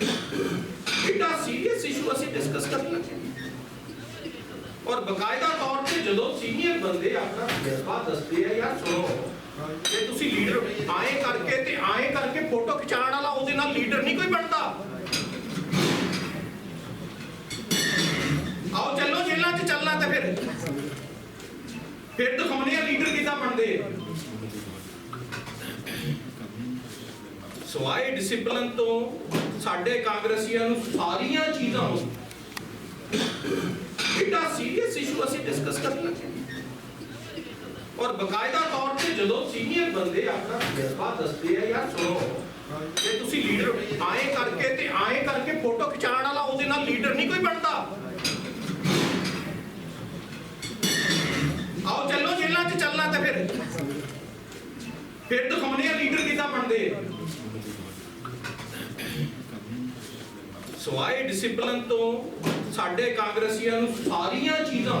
ਇਹਦਾ serious issue ਅਸੀਂ discuss ਕਰਨ ਔਰ ਬਕਾਇਦਾ ਤੌਰ ਤੇ ਜਦੋਂ ਸੀਨੀਅਰ ਬੰਦੇ ਆਪਣਾ ਜਜ਼ਬਾ ਦੱਸਦੇ ਆ, ਯਾਰ ਸੁਣੋ, ਜੇ ਤੁਸੀਂ ਲੀਡਰ ਆਏ ਕਰਕੇ ਤੇ ਆਏ ਕਰਕੇ ਫੋਟੋ ਖਿਚਾਉਣ ਵਾਲਾ ਉਹਦੇ ਨਾਲ ਲੀਡਰ ਨਹੀਂ ਕੋਈ ਬਣਦਾ। ਆਓ ਚੱਲੋ ਜੇਲਾਂ 'ਚ ਚੱਲਣਾ ਤੇ ਫਿਰ। ਫਿਰ ਦਿਖਾਉਣੇ ਆ ਲੀਡਰ ਕਿੱਦਾਂ ਬਣਦੇ। ਆ। ਸੋ ਤੋਂ ਸਾਡੇ ਕਾਂਗਰਸੀਆਂ ਨੂੰ ਸਾਰੀਆਂ ਚੀਜ਼ਾਂ ਨੂੰ ਇਹਦਾ ਸੀਰੀਅਸ ਇਸ਼ੂ ਅਸੀਂ ਡਿਸਕਸ ਕਰਨ ਲੱਗੇ ਔਰ ਬਕਾਇਦਾ ਤੌਰ ਤੇ ਜਦੋਂ ਸੀਨੀਅਰ ਬੰਦੇ ਆਪਣਾ ਜਜ਼ਬਾ ਦੱਸਦੇ ਆ, ਯਾਰ ਸੁਣੋ, ਜੇ ਤੁਸੀਂ ਲੀਡਰ ਆਏ ਕਰਕੇ ਤੇ ਆਏ ਕਰਕੇ ਫੋਟੋ ਖਿਚਾਉਣ ਵਾਲਾ ਉਹਦੇ ਨਾਲ ਲੀਡਰ ਨਹੀਂ ਕੋਈ ਬਣਦਾ ਆਓ ਚੱਲੋ ਜੇਲਾਂ 'ਚ ਚੱਲਣਾ ਤੇ ਫਿਰ ਫਿਰ ਦਿਖਾਉਂਦੇ ਆ ਲੀਡਰ ਕਿੱਦਾਂ ਬਣਦੇ ਆ। ਸੋ ਆਏ ਡਿਸਪਲਿਨ ਤੋਂ ਸਾਡੇ ਕਾਂਗਰਸੀਆਂ ਨੂੰ ਸਾਰੀਆਂ ਚੀਜ਼ਾਂ